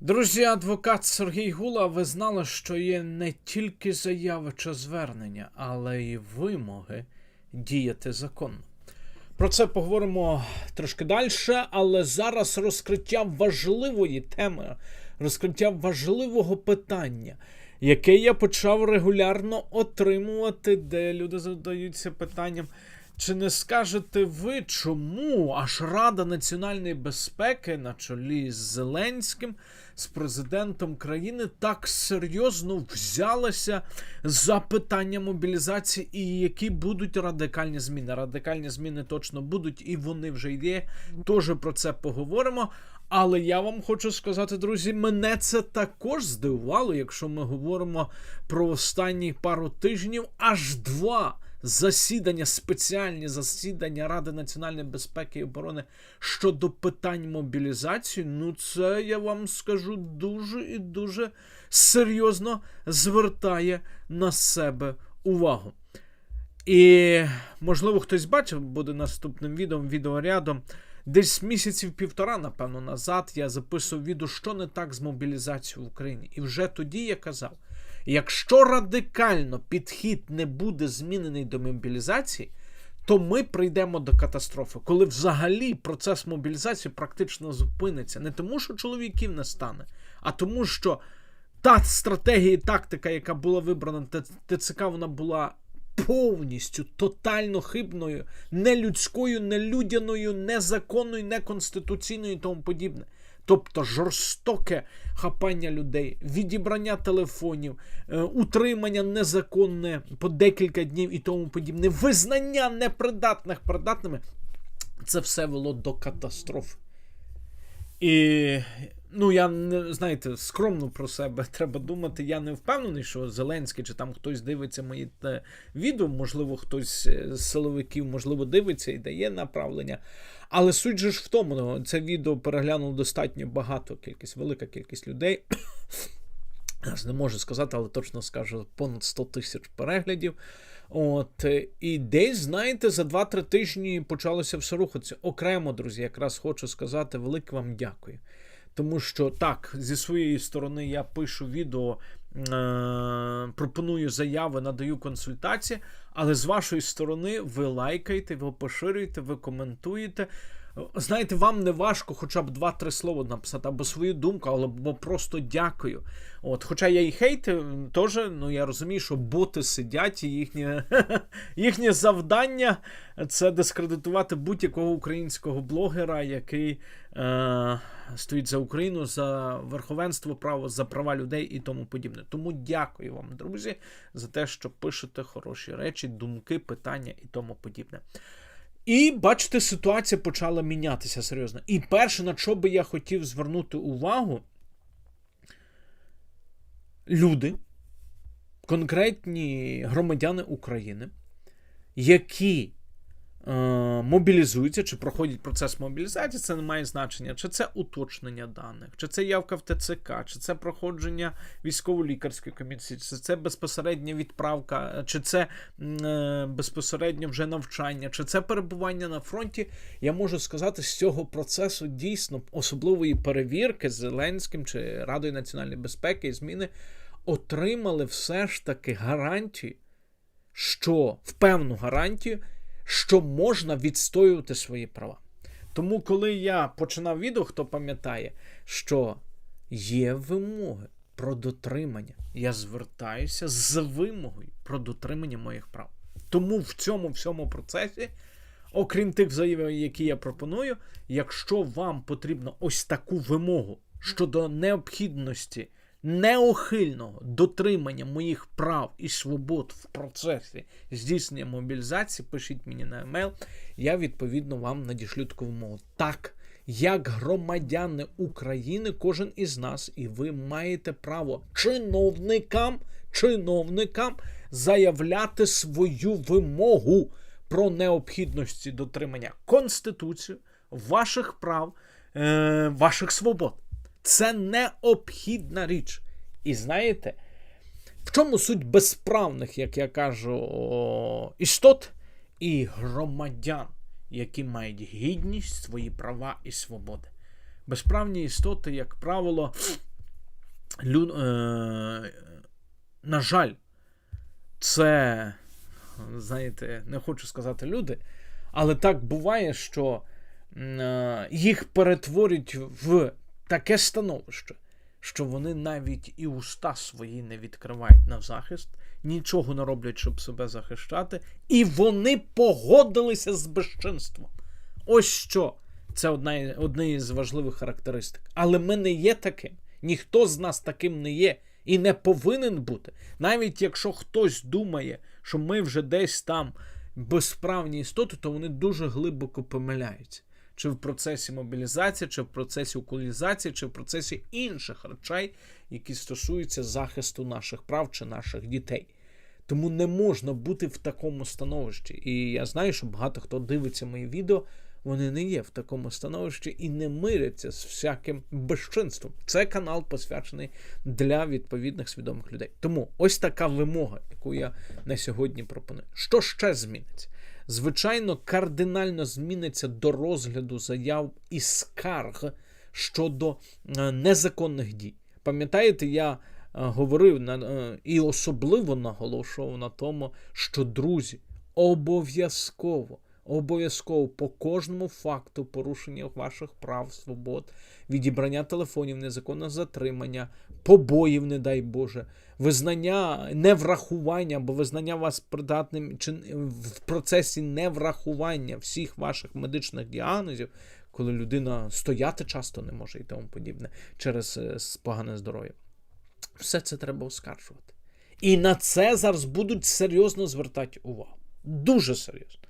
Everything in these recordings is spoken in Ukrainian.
Друзі, адвокат Сергій Гула, ви знали, що є не тільки заяви чи звернення, але й вимоги діяти законно. Про це поговоримо трошки далі, але зараз розкриття важливої теми, розкриття важливого питання, яке я почав регулярно отримувати, де люди задаються питанням. Чи не скажете ви, чому аж Рада національної безпеки на чолі з Зеленським, з президентом країни, так серйозно взялася за питання мобілізації і які будуть радикальні зміни? Радикальні зміни точно будуть, і вони вже є. Теж про це поговоримо. Але я вам хочу сказати, друзі, мене це також здивувало, якщо ми говоримо про останні пару тижнів, аж два засідання, спеціальні засідання Ради національної безпеки і оборони щодо питань мобілізації. Ну, це я вам скажу дуже і дуже серйозно звертає на себе увагу. І, можливо, хтось бачив, буде наступним відео, відеорядом. Десь місяців півтора, напевно, назад я записував відео, що не так з мобілізацією в Україні. І вже тоді я казав: якщо радикально підхід не буде змінений до мобілізації, то ми прийдемо до катастрофи, коли взагалі процес мобілізації практично зупиниться. Не тому, що чоловіків не стане, а тому, що та стратегія і тактика, яка була вибрана ТЦК, вона була повністю тотально хибною, нелюдською, нелюдяною, незаконною, неконституційною і тому подібне. Тобто жорстоке хапання людей, відібрання телефонів, е, утримання незаконне по декілька днів і тому подібне, визнання непридатних придатними, це все вело до катастрофи. І ну, я не знаєте, скромно про себе треба думати. Я не впевнений, що Зеленський чи там хтось дивиться мої те, відео, можливо, хтось з силовиків, можливо, дивиться і дає направлення. Але суть же ж в тому, ну, це відео переглянуло достатньо багато кількість, велика кількість людей. Не можу сказати, але точно скажу понад 100 тисяч переглядів. От, і десь, знаєте, за 2-3 тижні почалося все рухатися. Окремо, друзі, якраз хочу сказати велике вам дякую. Тому що так, зі своєї сторони я пишу відео, е- пропоную заяви, надаю консультації, але з вашої сторони ви лайкаєте, ви поширюєте, ви коментуєте. Знаєте, вам не важко хоча б два-три слова написати, або свою думку, або просто дякую. От, Хоча я і хейти, теж, ну я розумію, що боти сидять, і їхнє їхнє завдання це дискредитувати будь-якого українського блогера, який е, стоїть за Україну, за верховенство права, за права людей і тому подібне. Тому дякую вам, друзі, за те, що пишете хороші речі, думки, питання і тому подібне. І бачите, ситуація почала мінятися серйозно. І перше, на що би я хотів звернути увагу, люди, конкретні громадяни України, які мобілізуються чи проходять процес мобілізації, це не має значення, чи це уточнення даних, чи це явка в ТЦК, чи це проходження військово-лікарської комісії, чи це безпосередня відправка, чи це е, безпосередньо вже навчання, чи це перебування на фронті. Я можу сказати, з цього процесу дійсно особливої перевірки Зеленським чи Радою національної безпеки і зміни отримали все ж таки гарантію, що в певну гарантію що можна відстоювати свої права. Тому, коли я починав відео, хто пам'ятає, що є вимоги про дотримання, я звертаюся з вимогою про дотримання моїх прав. Тому в цьому всьому процесі, окрім тих заяв, які я пропоную, якщо вам потрібно ось таку вимогу щодо необхідності неухильного дотримання моїх прав і свобод в процесі здійснення мобілізації, пишіть мені на емейл, я відповідно вам надішлю таку вимогу. Так, як громадяни України, кожен із нас, і ви маєте право чиновникам, чиновникам заявляти свою вимогу про необхідності дотримання Конституції, ваших прав, е- ваших свобод. Це необхідна річ. І знаєте, в чому суть безправних, як я кажу, істот і громадян, які мають гідність, свої права і свободи. Безправні істоти, як правило, лю, е, на жаль, це, знаєте, не хочу сказати люди, але так буває, що е, їх перетворюють в таке становище, що вони навіть і уста свої не відкривають на захист, нічого не роблять, щоб себе захищати, і вони погодилися з безчинством. Ось що. Це одна, одна із важливих характеристик. Але ми не є таким. Ніхто з нас таким не є і не повинен бути. Навіть якщо хтось думає, що ми вже десь там безправні істоти, то вони дуже глибоко помиляються. Чи в процесі мобілізації, чи в процесі окулізації, чи в процесі інших речей, які стосуються захисту наших прав чи наших дітей. Тому не можна бути в такому становищі. І я знаю, що багато хто дивиться мої відео, вони не є в такому становищі і не миряться з всяким безчинством. Це канал посвячений для відповідних свідомих людей. Тому ось така вимога, яку я на сьогодні пропоную. Що ще зміниться? Звичайно, кардинально зміниться до розгляду заяв і скарг щодо е, незаконних дій. Пам'ятаєте, я е, говорив на е, і особливо наголошував на тому, що друзі обов'язково обов'язково по кожному факту порушення ваших прав, свобод, відібрання телефонів, незаконного затримання, побоїв, не дай Боже, визнання неврахування або визнання вас придатним чи в процесі неврахування всіх ваших медичних діагнозів, коли людина стояти часто не може і тому подібне через е, погане здоров'я. Все це треба оскаржувати. І на це зараз будуть серйозно звертати увагу. Дуже серйозно.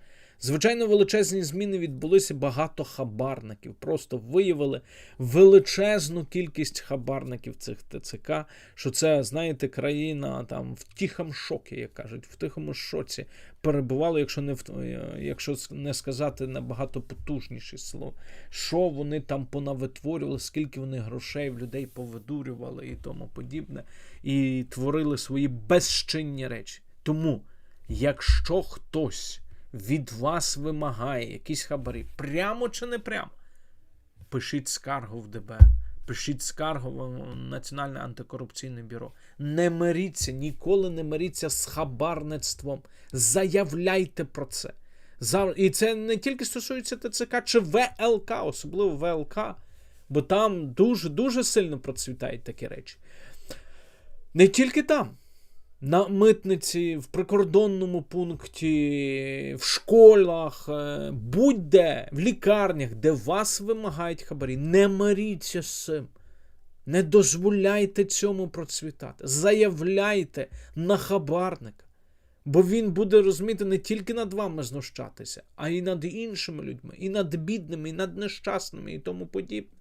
Звичайно, величезні зміни відбулися багато хабарників. Просто виявили величезну кількість хабарників цих ТЦК, що це, знаєте, країна там в тихому шокі, як кажуть, в тихому шоці перебувало, якщо не в якщо не сказати набагато потужніше слово, що вони там понавитворювали, скільки вони грошей в людей повидурювали і тому подібне, і творили свої безчинні речі. Тому, якщо хтось від вас вимагає якісь хабарі, прямо чи не прямо, пишіть скаргу в ДБР, пишіть скаргу в Національне антикорупційне бюро. Не миріться, ніколи не миріться з хабарництвом. Заявляйте про це. І це не тільки стосується ТЦК чи ВЛК, особливо ВЛК, бо там дуже дуже сильно процвітають такі речі. Не тільки там на митниці, в прикордонному пункті, в школах, е, будь-де, в лікарнях, де вас вимагають хабарі, не маріться з цим. Не дозволяйте цьому процвітати. Заявляйте на хабарника. Бо він буде розуміти не тільки над вами знущатися, а й над іншими людьми, і над бідними, і над нещасними, і тому подібне.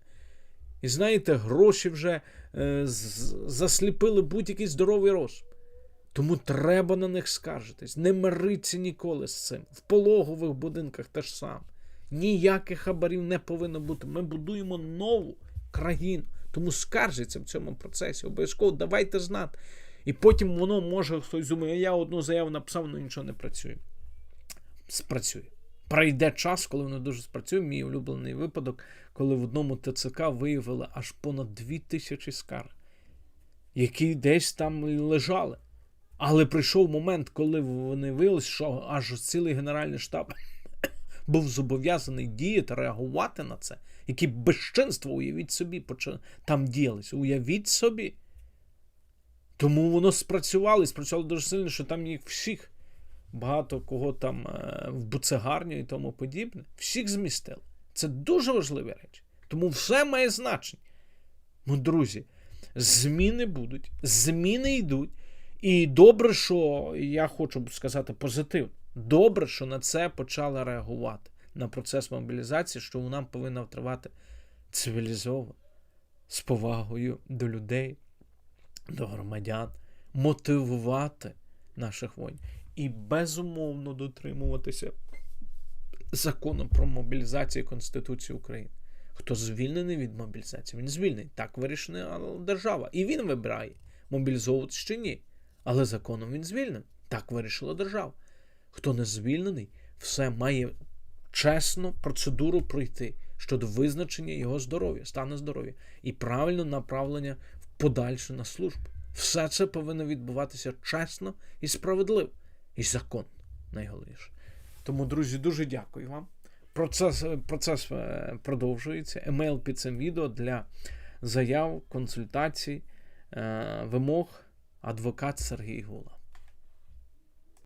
І знаєте, гроші вже е, засліпили будь-який здоровий розум. Тому треба на них скаржитись. Не мириться ніколи з цим. В пологових будинках теж саме. Ніяких хабарів не повинно бути. Ми будуємо нову країну. Тому скаржиться в цьому процесі. Обов'язково давайте знати. І потім воно може хтось думає, я одну заяву написав, але нічого не працює. Спрацює. Пройде час, коли воно дуже спрацює. Мій улюблений випадок, коли в одному ТЦК виявили аж понад 2000 скарг, які десь там лежали. Але прийшов момент, коли вони виявилися, що аж цілий Генеральний штаб був зобов'язаний діяти, реагувати на це. Які безчинства, уявіть собі, там діялися. Уявіть собі. Тому воно спрацювало і спрацювало дуже сильно, що там їх всіх, багато кого там е, в буцегарню і тому подібне, всіх змістили. Це дуже важливі речі. Тому все має значення. Ну, друзі, зміни будуть, зміни йдуть. І добре, що я хочу сказати позитивно. Добре, що на це почали реагувати на процес мобілізації, що нам повинна тривати цивілізовано, з повагою до людей, до громадян, мотивувати наших воїнів і безумовно дотримуватися закону про мобілізацію Конституції України. Хто звільнений від мобілізації, він звільнений. Так вирішена держава. І він вибирає, мобілізовуватися чи ні. Але законом він звільнений. Так вирішила держава. Хто не звільнений, все має чесну процедуру пройти щодо визначення його здоров'я, стану здоров'я і правильне направлення в подальше на службу. Все це повинно відбуватися чесно і справедливо, і законно, найголовніше. Тому, друзі, дуже дякую вам. Процес, процес е, продовжується. Емейл під цим відео для заяв, консультацій, е, вимог. Адвокат Сергій Гула.